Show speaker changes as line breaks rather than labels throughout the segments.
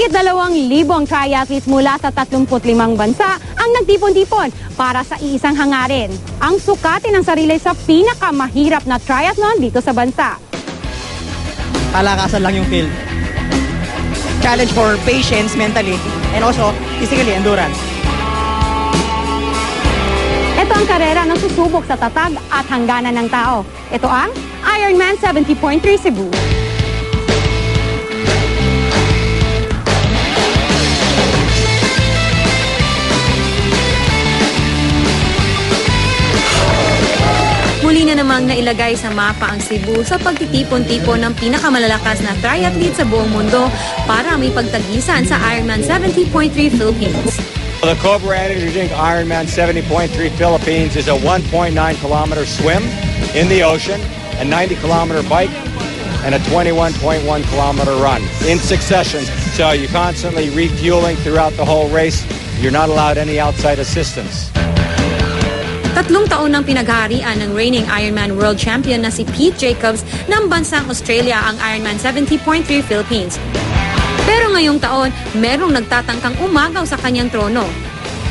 Mahigit dalawang libong triathletes mula sa 35 bansa ang nagtipon-tipon para sa iisang hangarin. Ang sukatin ng sarili sa pinakamahirap na triathlon dito sa bansa.
Palakasan lang yung field. Challenge for patience mentally and also physically endurance.
Ito ang karera na susubok sa tatag at hangganan ng tao. Ito ang Ironman 70.3 Cebu.
Na namang nailagay sa mapa ang Cebu sa pagtitipon-tipon ng pinakamalalakas na triathlete sa buong mundo para may pagtagisan sa Ironman 70.3 Philippines.
The Cobra Energy Drink Ironman 70.3 Philippines is a 1.9 kilometer swim in the ocean, a 90 kilometer bike, and a 21.1 kilometer run in succession. So you're constantly refueling throughout the whole race. You're not allowed any outside assistance.
Tatlong taon nang pinagharian ng reigning Ironman World Champion na si Pete Jacobs ng bansang Australia ang Ironman 70.3 Philippines. Pero ngayong taon, merong nagtatangkang umagaw sa kanyang trono.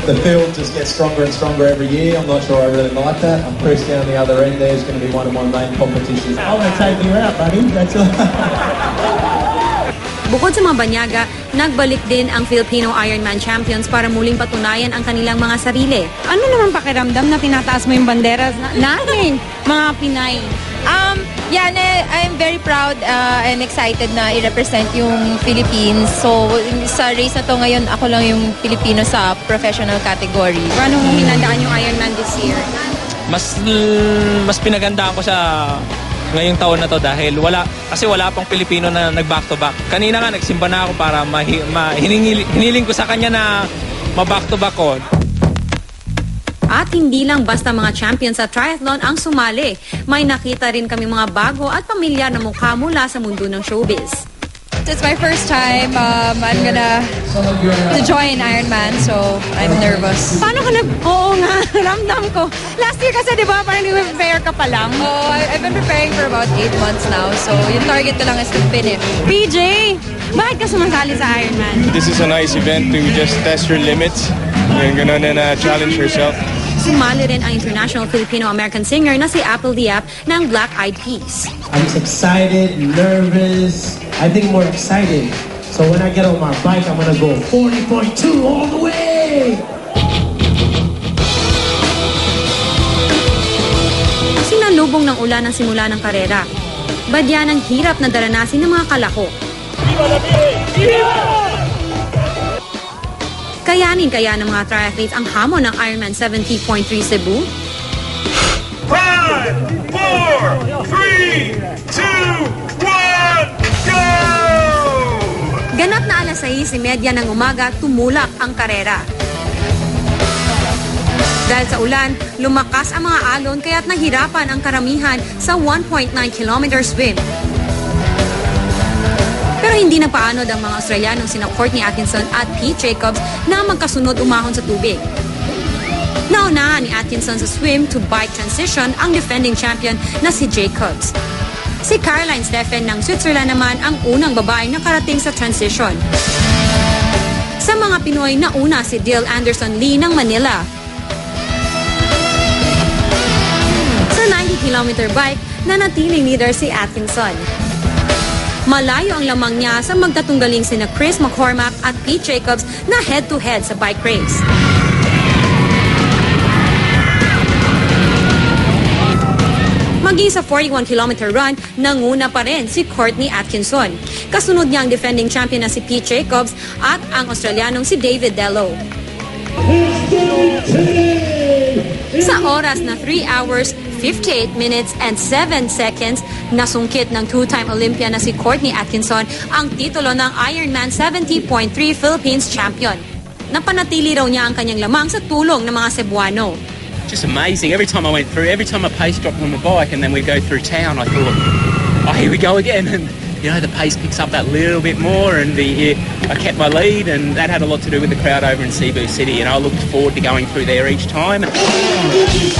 The field just gets stronger and stronger every year. I'm not sure I really like that. I'm Chris down the other end there is going to be one of my main competitions. I'm going to take you out, buddy. That's all.
Bukod sa mga banyaga, nagbalik din ang Filipino Ironman champions para muling patunayan ang kanilang mga sarili.
Ano naman pakiramdam na tinataas mo yung banderas na, natin, mga Pinay?
Um, yeah, na, I'm very proud uh, and excited na i-represent yung Philippines. So, sa race na to ngayon, ako lang yung Filipino sa professional category.
Paano mo hinandaan yung Ironman this year?
mas mas pinagandaan ko sa ngayong taon na to dahil wala kasi wala pang Pilipino na nag back to back. Kanina nga nagsimba na ako para mahi, ma, hiningi- hiniling ko sa kanya na ma back to back ko.
At hindi lang basta mga champions sa triathlon ang sumali. May nakita rin kami mga bago at pamilyar na mukha mula sa mundo ng showbiz.
It's my first time. Um, I'm gonna to join Ironman, so I'm nervous.
Paano ka nag... Oo nga, ramdam ko. Last year kasi, di ba, parang nag-prepare ka pa lang.
Oh, I, I've been preparing for about eight months now, so yung target ko lang is to finish.
PJ, bakit ka sumasali sa Ironman?
This is a nice event to just test your limits. Ganun and uh, challenge yourself.
Sumali rin ang international Filipino-American singer na si Apple Diap ng Black Eyed Peas.
I'm just excited, nervous. I think more excited. So when I get on my bike, I'm gonna go 40.2 all the way.
Sinalubong ng ulan ang simula ng karera. Badya ng hirap na daranasin ng mga kalako. Kayanin kaya ng mga triathletes ang hamon ng Ironman 70.3 Cebu?
Five, four, three, two, one, go!
Ganap na alas 6.30 ng umaga, tumulak ang karera. Dahil sa ulan, lumakas ang mga alon kaya't nahirapan ang karamihan sa 1.9 kilometer swim. Pero hindi na paanod ang mga Australianong sina Courtney Atkinson at Pete Jacobs na magkasunod umahon sa tubig. Naunahan ni Atkinson sa swim to bike transition ang defending champion na si Jacobs. Si Caroline Steffen ng Switzerland naman ang unang babaeng nakarating sa transition. Sa mga Pinoy, nauna si Dale Anderson Lee ng Manila. Sa 90-kilometer bike, nanatiling leader si Atkinson. Malayo ang lamang niya sa magtatunggaling sina Chris McCormack at Pete Jacobs na head-to-head sa bike race. Maging sa 41-kilometer run, nanguna pa rin si Courtney Atkinson. Kasunod niya ang defending champion na si Pete Jacobs at ang Australianong si David Dello. Sa oras na 3 hours, 58 minutes and 7 seconds, nasungkit ng two-time Olympian na si Courtney Atkinson ang titulo ng Ironman 70.3 Philippines champion. Napanatili raw niya ang kanyang lamang sa tulong ng mga Cebuano.
just amazing. Every time I went through, every time I pace dropped on the bike and then we go through town, I thought, oh, here we go again. And you know, the pace picks up that little bit more, and the I kept my lead, and that had a lot to do with the crowd over in Cebu City, and I looked forward to going through there each time.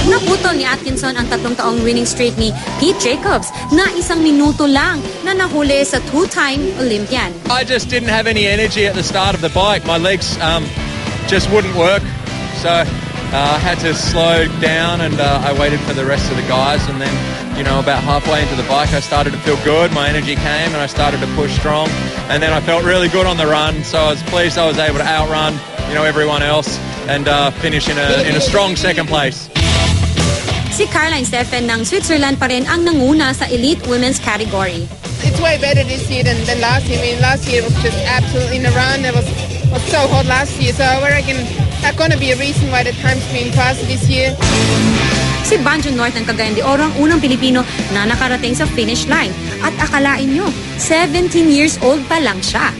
Naputol ni Atkinson ang tatlong taong winning streak ni Pete Jacobs na isang minuto lang na nahuli sa two-time Olympian.
I just didn't have any energy at the start of the bike. My legs um, just wouldn't work. So uh, I had to slow down and uh, I waited for the rest of the guys. And then, you know, about halfway into the bike, I started to feel good. My energy came and I started to push strong. And then I felt really good on the run. So I was pleased I was able to outrun, you know, everyone else and uh, finish in a, in a strong second place.
Si Caroline Steffen ng Switzerland pa rin ang nanguna sa elite women's category.
It's way better this year than, than last year. I mean, last year was just absolutely in the run. It was was so hot last year. So I reckon that's to be a reason why the time's being faster this year.
Si Banjo North ng Cagayan de Oro ang unang Pilipino na nakarating sa finish line. At akalain nyo, 17 years old pa lang siya.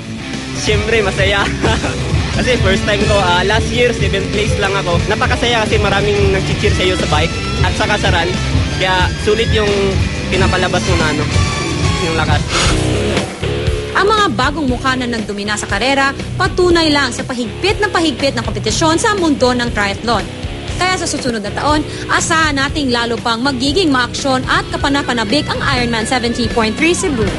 Siyempre, masaya. kasi first time ko, ah, last year, 7th place lang ako. Napakasaya kasi maraming nag-cheer sa iyo sa bike at sa kasaran. Kaya sulit yung pinapalabas mo na ano, yung lakas.
Ang mga bagong mukha na nagdomina sa karera, patunay lang sa pahigpit na pahigpit na kompetisyon sa mundo ng triathlon. Kaya sa susunod na taon, asahan nating lalo pang magiging maaksyon at kapanapanabik ang Ironman 70.3 Cebu.